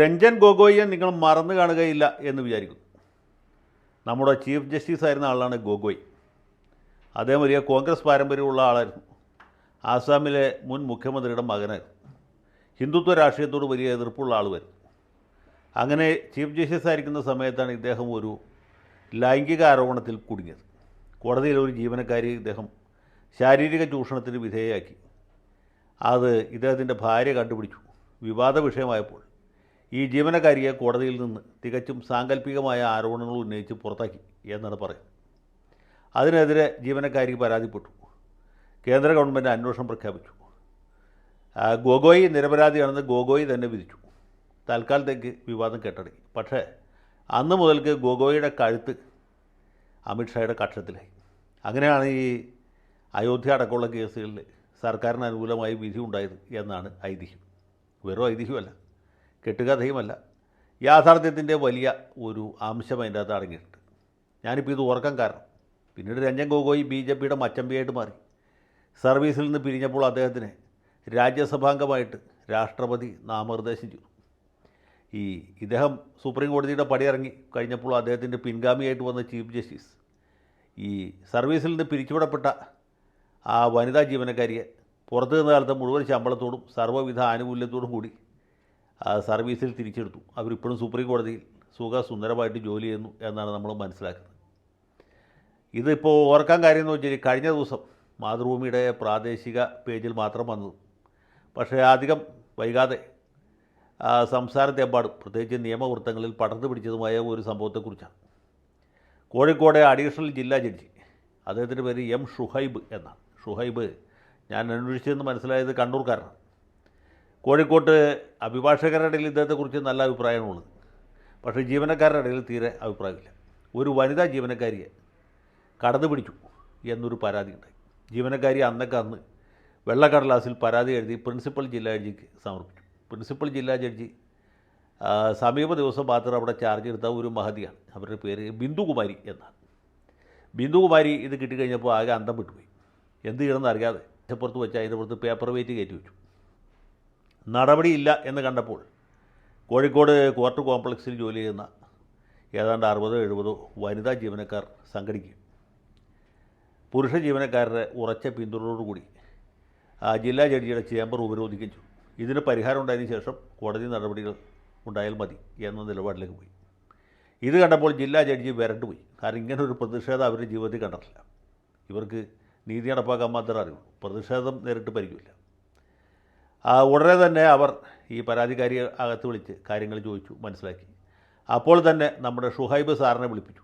രഞ്ജൻ ഗൊഗോയിയെ നിങ്ങൾ മറന്നു കാണുകയില്ല എന്ന് വിചാരിക്കുന്നു നമ്മുടെ ചീഫ് ജസ്റ്റിസ് ആയിരുന്ന ആളാണ് ഗൊഗോയ്. വലിയ കോൺഗ്രസ് പാരമ്പര്യമുള്ള ആളായിരുന്നു. ആസാമിലെ മുൻ മുഖ്യമന്ത്രിയുടെ മകനായിരുന്നു. ഹിന്ദുത്വ രാഷ്ട്രീയത്തോട് വലിയ എതിർപ്പുള്ള ആൾ വരും അങ്ങനെ ചീഫ് ജസ്റ്റിസ് ആയിരിക്കുന്ന സമയത്താണ് ഇദ്ദേഹം ഒരു ലൈംഗിക ആരോപണത്തിൽ കുടുങ്ങിയത്. കോടതിയിൽ ഒരു ജീവനക്കാരി ഇദ്ദേഹം ശാരീരിക ചൂഷണത്തിന് വിധേയയാക്കി. അത് ഇദ്ദേഹത്തിന്റെ ഭാര്യ കണ്ടുപിടിച്ചു. വിവാദ വിഷയമായപ്പോൾ ഈ ജീവനക്കാരിയെ കോടതിയിൽ നിന്ന് തികച്ചും സാങ്കല്പികമായ ആരോപണങ്ങൾ ഉന്നയിച്ച് പുറത്താക്കി എന്നാണ് പറയുന്നത്. അതിനെതിരെ ജീവനക്കാരി പരാതിപ്പെട്ടു. കേന്ദ്ര ഗവൺമെന്റ് അന്വേഷണം പ്രഖ്യാപിച്ചു. ഗോഗോയി നിരപരാധിയാണെന്ന് ഗോഗോയി തന്നെ വിധിച്ചു. തൽക്കാലത്തേക്ക് വിവാദം കെട്ടടങ്ങി പക്ഷേ അന്ന് മുതൽക്ക് ഗോഗോയുടെ കഴുത്ത് അമിത്ഷായുടെ കക്ഷത്തിലായി. അങ്ങനെയാണ് ഈ അയോധ്യ അടക്കമുള്ള കേസുകളിൽ സർക്കാരിന് അനുകൂലമായി വിധി ഉണ്ടായത് എന്നാണ് ഐതിഹ്യം. വെറും ഐതിഹ്യമല്ല. കെട്ടുകഥയുമല്ല. യാഥാർത്ഥ്യത്തിന്റെ വലിയ ഒരു അംശം അതിന്റെ അകത്ത് അടങ്ങിയിട്ടുണ്ട്. ഞാനിപ്പോൾ ഇത് ഓർക്കാൻ കാരണം. പിന്നീട് രഞ്ജൻ ഗൊഗോയി ബി ജെ പിയുടെ മച്ചമ്പിയായിട്ട് മാറി. സർവീസിൽ നിന്ന് പിരിഞ്ഞപ്പോൾ അദ്ദേഹത്തിന് രാജ്യസഭാംഗമായിട്ട് രാഷ്ട്രപതി നാമനിർദ്ദേശം ചെയ്തു. ഈ ഇദ്ദേഹം സുപ്രീം കോടതിയുടെ പടിയിറങ്ങി കഴിഞ്ഞപ്പോൾ അദ്ദേഹത്തിന്റെ പിൻഗാമിയായിട്ട് വന്ന ചീഫ് ജസ്റ്റിസ്. ഈ സർവീസിൽ നിന്ന് പിരിച്ചുവിടപ്പെട്ട ആ വനിതാ ജീവനക്കാരിയെ പുറത്തു നിന്ന കാലത്ത് മുഴുവൻ ശമ്പളത്തോടും സർവവിധ ആനുകൂല്യത്തോടും കൂടി സർവീസിൽ തിരിച്ചെടുത്തു. അവരിപ്പോഴും സുപ്രീം കോടതിയിൽ സുഖ സുന്ദരമായിട്ട് ജോലി ചെയ്യുന്നു എന്നാണ് നമ്മൾ മനസ്സിലാക്കുന്നത്. ഇതിപ്പോൾ ഓർക്കാൻ കാര്യം എന്ന് വെച്ചാൽ കഴിഞ്ഞ ദിവസം മാതൃഭൂമിയുടെ പ്രാദേശിക പേജിൽ മാത്രം വന്നത്. പക്ഷേ അധികം വൈകാതെ സംസ്ഥാനത്തെമ്പാടും പ്രത്യേകിച്ച് നിയമവൃത്തങ്ങളിൽ പടർന്നു പിടിച്ചതുമായ ഒരു സംഭവത്തെക്കുറിച്ചാണ്. കോഴിക്കോട് അഡീഷണൽ ജില്ലാ ജഡ്ജി അദ്ദേഹത്തിന്റെ പേര് എം ഷുഹൈബ് എന്നാണ്. ഷുഹൈബ് ഞാൻ അന്വേഷിച്ചതെന്ന് മനസ്സിലായത് കണ്ണൂർക്കാരനാണ്. കോഴിക്കോട്ട് അഭിഭാഷകരുടെ ഇടയിൽ ഇദ്ദേഹത്തെക്കുറിച്ച് നല്ല അഭിപ്രായമാണുള്ളത് പക്ഷേ ജീവനക്കാരുടെ ഇടയിൽ തീരെ അഭിപ്രായമില്ല. ഒരു വനിതാ ജീവനക്കാരിയെ കടന്നു പിടിച്ചു എന്നൊരു പരാതി ഉണ്ടായി. ജീവനക്കാരി അന്നൊക്കെ അന്ന് വെള്ളക്കടലാസിൽ പരാതി എഴുതി പ്രിൻസിപ്പൽ ജില്ലാ ജഡ്ജിക്ക് സമർപ്പിച്ചു. പ്രിൻസിപ്പൽ ജില്ലാ ജഡ്ജി സമീപ ദിവസം മാത്രം അവിടെ ചാർജ് എടുത്ത ഒരു മഹതിയാണ്. അവരുടെ പേര് ബിന്ദുകുമാരി എന്നാണ്. ബിന്ദുകുമാരി ഇത് കിട്ടിക്കഴിഞ്ഞപ്പോൾ ആകെ അന്തം വിട്ടുപോയി. എന്ത് ചെയ്യണമെന്ന് അറിയാതെ പുറത്ത് വെച്ച് അതിന്റെ പുറത്ത് പേപ്പർ വെയിറ്റ് കയറ്റി വെച്ചു. നടപടിയില്ല എന്ന് കണ്ടപ്പോൾ കോഴിക്കോട് ക്വാർട്ടർ കോംപ്ലക്സിൽ ജോലി ചെയ്യുന്ന ഏതാണ്ട് അറുപതോ എഴുപതോ വനിതാ ജീവനക്കാർ സംഘടിക്കും. പുരുഷ ജീവനക്കാരുടെ ഉറച്ച പിന്തുണയോടുകൂടി ജില്ലാ ജഡ്ജിയുടെ ചേംബർ ഉപരോധിക്കും ഇതിന് പരിഹാരം ഉണ്ടായതിനു ശേഷം കോടതി നടപടികൾ ഉണ്ടായാൽ മതി എന്ന നിലപാടിലേക്ക് പോയി. ഇത് കണ്ടപ്പോൾ ജില്ലാ ജഡ്ജി വരണ്ടുപോയി കാരണം ഇങ്ങനെ ഒരു പ്രതിഷേധം അവരുടെ ജീവിതത്തിൽ കണ്ടിട്ടില്ല. ഇവർക്ക് നീതി നടപ്പാക്കാൻ മാത്രമേ അറിയുള്ളൂ. പ്രതിഷേധം നേരിട്ട് പരിക്കില്ല ആ ഉടനെ തന്നെ അവർ ഈ പരാതിക്കാരിയെ അകത്ത് വിളിച്ച് കാര്യങ്ങൾ ചോദിച്ചു മനസ്സിലാക്കി. അപ്പോൾ തന്നെ നമ്മുടെ ഷുഹൈബ് സാറിനെ വിളിപ്പിച്ചു.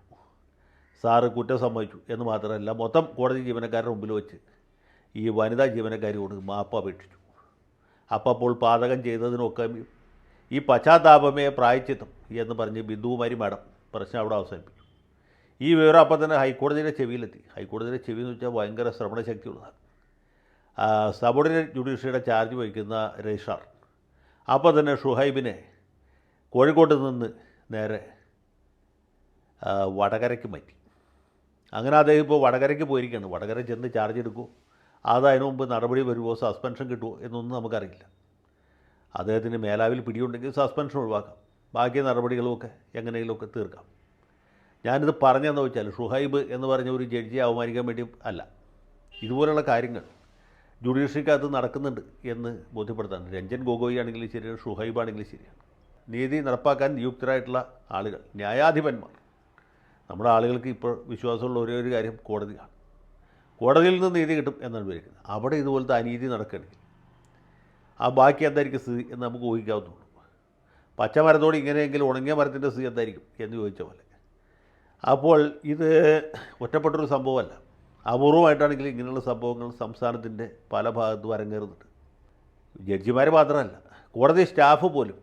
സാറ് കുറ്റം സമ്മതിച്ചു എന്ന് മാത്രമല്ല മൊത്തം കോടതി ജീവനക്കാരുടെ മുമ്പിൽ വെച്ച് ഈ വനിതാ ജീവനക്കാരിയോട് മാപ്പ് അപേക്ഷിച്ചു. അപ്പം അപ്പോൾ പാതകം ചെയ്തതിനൊക്കെ ഈ പശ്ചാത്താപമേ പ്രായച്ചിത്തം എന്ന് പറഞ്ഞ് ബിന്ദുകുമാരി മാഡം പ്രശ്നം അവിടെ അവസാനിപ്പിച്ചു. ഈ വിവരം അപ്പം തന്നെ ഹൈക്കോടതിയുടെ ചെവിയിലെത്തി. ഹൈക്കോടതിയുടെ ചെവി എന്ന് വെച്ചാൽ ഭയങ്കര ശ്രവണശക്തിയുള്ളതാണ് സബോർഡിനേറ്റ് ജുഡീഷ്യറിയുടെ ചാർജ് വഹിക്കുന്ന രജിസ്ട്രാർ. അപ്പോൾ തന്നെ ഷുഹൈബിനെ കോഴിക്കോട്ട് നിന്ന് നേരെ വടകരയ്ക്ക് മാറ്റി. അങ്ങനെ അദ്ദേഹം ഇപ്പോൾ വടകരയ്ക്ക് പോയിരിക്കുകയാണ്. വടകര ചെന്ന് ചാർജ് എടുക്കുമോ അത് അതിനു മുമ്പ് നടപടി വരുമോ? സസ്പെൻഷൻ കിട്ടുമോ? എന്നൊന്നും നമുക്കറിയില്ല. അദ്ദേഹത്തിന് മേലാവിൽ പിടിയുണ്ടെങ്കിൽ സസ്പെൻഷൻ ഒഴിവാക്കാം. ബാക്കി നടപടികളുമൊക്കെ എങ്ങനെയെങ്കിലുമൊക്കെ തീർക്കാം. ഞാനിത് പറഞ്ഞതെന്ന് വെച്ചാൽ ഷുഹൈബ് എന്ന് പറഞ്ഞ ഒരു ജഡ്ജിയെ അവമാനിക്കാൻ വേണ്ടി അല്ല. ഇതുപോലുള്ള കാര്യങ്ങൾ ജുഡീഷ്യറിക്കകത്ത് നടക്കുന്നുണ്ട് എന്ന് ബോധ്യപ്പെടുത്താൻ. രഞ്ജൻ ഗൊഗോയി ആണെങ്കിലും ശരിയാണ് ഷുഹൈബ് ആണെങ്കിലും ശരിയാണ്. നീതി നടപ്പാക്കാൻ നിയുക്തരായിട്ടുള്ള ആളുകൾ ന്യായാധിപന്മാർ. നമ്മുടെ ആളുകൾക്ക് ഇപ്പോൾ വിശ്വാസമുള്ള ഒരേ ഒരു കാര്യം കോടതിയാണ്. കോടതിയിൽ നിന്ന് നീതി കിട്ടും എന്നാണ് വിചാരിക്കുന്നത് അവിടെ ഇതുപോലത്തെ അനീതി നടക്കുകയാണെങ്കിൽ ആ ബാക്കി എന്തായിരിക്കും സ്ഥിതി എന്ന് നമുക്ക് ഊഹിക്കാവുന്നുള്ളൂ പച്ചമരത്തോട് ഇങ്ങനെയെങ്കിലും ഉണങ്ങിയ മരത്തിന്റെ സ്ഥിതി എന്തായിരിക്കും എന്ന് ചോദിച്ച പോലെ. അപ്പോൾ ഇത് ഒറ്റപ്പെട്ടൊരു സംഭവമല്ല. അപൂർവമായിട്ടാണെങ്കിലും ഇങ്ങനെയുള്ള സംഭവങ്ങൾ സംസ്ഥാനത്തിന്റെ പല ഭാഗത്തും അരങ്ങേറുന്നുണ്ട്. ജഡ്ജിമാർ മാത്രമല്ല കോടതി സ്റ്റാഫ് പോലും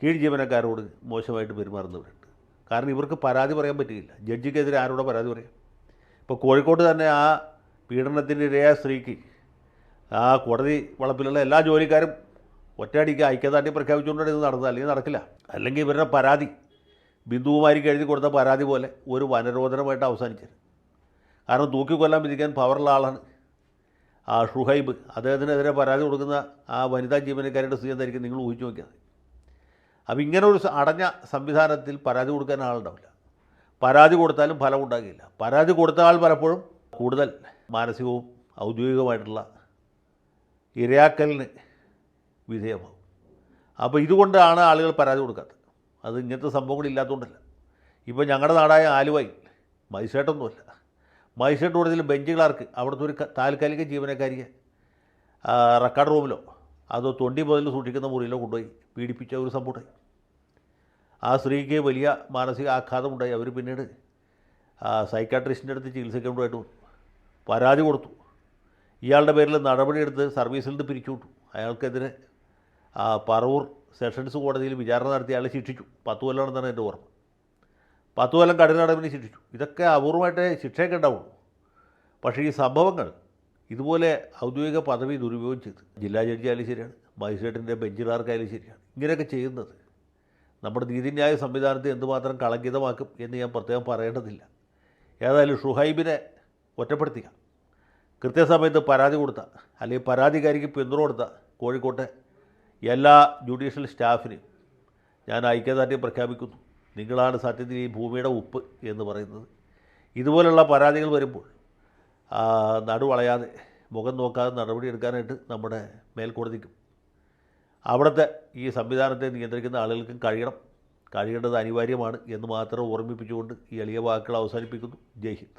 കീഴ് ജീവനക്കാരോട് മോശമായിട്ട് പെരുമാറുന്നവരുണ്ട്. കാരണം ഇവർക്ക് പരാതി പറയാൻ പറ്റുകയില്ല ജഡ്ജിക്കെതിരെ ആരോടെ പരാതി പറയാം? ഇപ്പോൾ കോഴിക്കോട് തന്നെ ആ പീഡനത്തിന്റെ ഇരയായ സ്ത്രീക്ക് ആ കോടതി വളപ്പിലുള്ള എല്ലാ ജോലിക്കാരും ഒറ്റയടിക്ക് ഐക്യദാർഢ്യം പ്രഖ്യാപിച്ചുകൊണ്ടാണ് ഇത് നടന്നത്. അല്ലെങ്കിൽ നടക്കില്ല. അല്ലെങ്കിൽ ഇവരുടെ പരാതി ബിന്ദുകുമാരിക്ക് എഴുതി കൊടുത്ത പരാതി പോലെ ഒരു വനരോധനമായിട്ട് അവസാനിച്ചത് കാരണം തൂക്കിക്കൊല്ലാൻ വിധിക്കാൻ പവറുള്ള ആളാണ്. ആ ഷുഹൈബ് അദ്ദേഹത്തിനെതിരെ പരാതി കൊടുക്കുന്ന ആ വനിതാ ജീവനക്കാരുടെ സ്ഥിതി എന്തായിരിക്കും നിങ്ങൾ ഊഹിച്ചു നോക്കിയത് അപ്പോൾ ഇങ്ങനെ ഒരു അടഞ്ഞ സംവിധാനത്തിൽ പരാതി കൊടുക്കാൻ ആളുണ്ടാവില്ല. പരാതി കൊടുത്താലും ഫലം ഉണ്ടാകില്ല. പരാതി കൊടുത്ത ആൾ പലപ്പോഴും കൂടുതൽ മാനസികവും ഔദ്യോഗികമായിട്ടുള്ള ഇരയാക്കലിന് വിധേയമാവും. അപ്പോൾ ഇതുകൊണ്ടാണ് ആളുകൾ പരാതി കൊടുക്കാത്തത്. അത് ഇങ്ങനത്തെ സംഭവങ്ങളില്ലാത്തതുകൊണ്ടല്ല. ഇപ്പോൾ ഞങ്ങളുടെ നാടായ ആലുവയിൽ മജിസ്ട്രേറ്റൊന്നുമല്ല മജിസ്ട്രേറ്റ് കോടതിയിൽ ബെഞ്ച് ക്ലാർക്ക് അവിടുത്തെ ഒരു താൽക്കാലിക ജീവനക്കാരിയെ റെക്കോർഡ് റൂമിലോ അതോ തൊണ്ടി മുതൽ സൂക്ഷിക്കുന്ന മുറിയിലോ കൊണ്ടുപോയി പീഡിപ്പിച്ച ഒരു സംഭവമായി ആ സ്ത്രീക്ക് വലിയ മാനസിക ആഘാതമുണ്ടായി അവർ പിന്നീട് സൈക്കാട്രിസ്റ്റിന്റെ അടുത്ത് ചികിത്സിക്കേണ്ടതായിട്ട് പരാതി കൊടുത്തു. ഇയാളുടെ പേരിൽ നടപടിയെടുത്ത് സർവീസിൽ നിന്ന് പിരിച്ചുവിട്ടു. അയാൾക്കെതിരെ പറവൂർ സെഷൻസ് കോടതിയിൽ വിചാരണ നടത്തി അയാളെ ശിക്ഷിച്ചു. പത്ത് കൊല്ലമാണെന്നാണ് എന്റെ ഓർമ്മ. പത്ത് കൊല്ലം കഠിന നടപടി ശിക്ഷിച്ചു. ഇതൊക്കെ അപൂർവമായിട്ടേ ശിക്ഷയൊക്കെ ഉണ്ടാവുള്ളൂ. പക്ഷേ ഈ സംഭവങ്ങൾ ഇതുപോലെ ഔദ്യോഗിക പദവി ദുരുപയോഗം ചെയ്ത് ജില്ലാ ജഡ്ജി ആയാലും ശരിയാണ് മജിസ്ട്രേറ്റിന്റെ ബെഞ്ചുകാർക്കായാലും ശരിയാണ്. ഇങ്ങനെയൊക്കെ ചെയ്യുന്നത് നമ്മുടെ നീതിന്യായ സംവിധാനത്തെ എന്തുമാത്രം കളങ്കിതമാക്കും എന്ന് ഞാൻ പ്രത്യേകം പറയേണ്ടതില്ല. ഏതായാലും ഷുഹൈബിനെ ഒറ്റപ്പെടുത്തിയ കൃത്യസമയത്ത് പരാതി കൊടുത്ത അല്ലെങ്കിൽ പരാതിക്കാരിക്ക് പിന്തുണ കൊടുത്ത കോഴിക്കോട്ടെ എല്ലാ ജുഡീഷ്യൽ സ്റ്റാഫിനെയും ഞാൻ ഐക്യദാർഢ്യം പ്രഖ്യാപിക്കുന്നു. നിങ്ങളാണ് സത്യത്തിൽ ഈ ഭൂമിയുടെ ഉപ്പ് എന്ന് പറയുന്നത്. ഇതുപോലുള്ള പരാതികൾ വരുമ്പോൾ നടുവളയാതെ മുഖം നോക്കാതെ നടപടിയെടുക്കാനായിട്ട് നമ്മുടെ മേൽക്കോടതിക്കും അവിടുത്തെ ഈ സംവിധാനത്തെ നിയന്ത്രിക്കുന്ന ആളുകൾക്കും കഴിയണം. കഴിയേണ്ടത് അനിവാര്യമാണ് എന്ന് മാത്രം ഓർമ്മിപ്പിച്ചുകൊണ്ട് ഈ എളിയ വാക്കുകൾ അവസാനിപ്പിക്കുന്നു. ജയ് ഹിന്ദ്.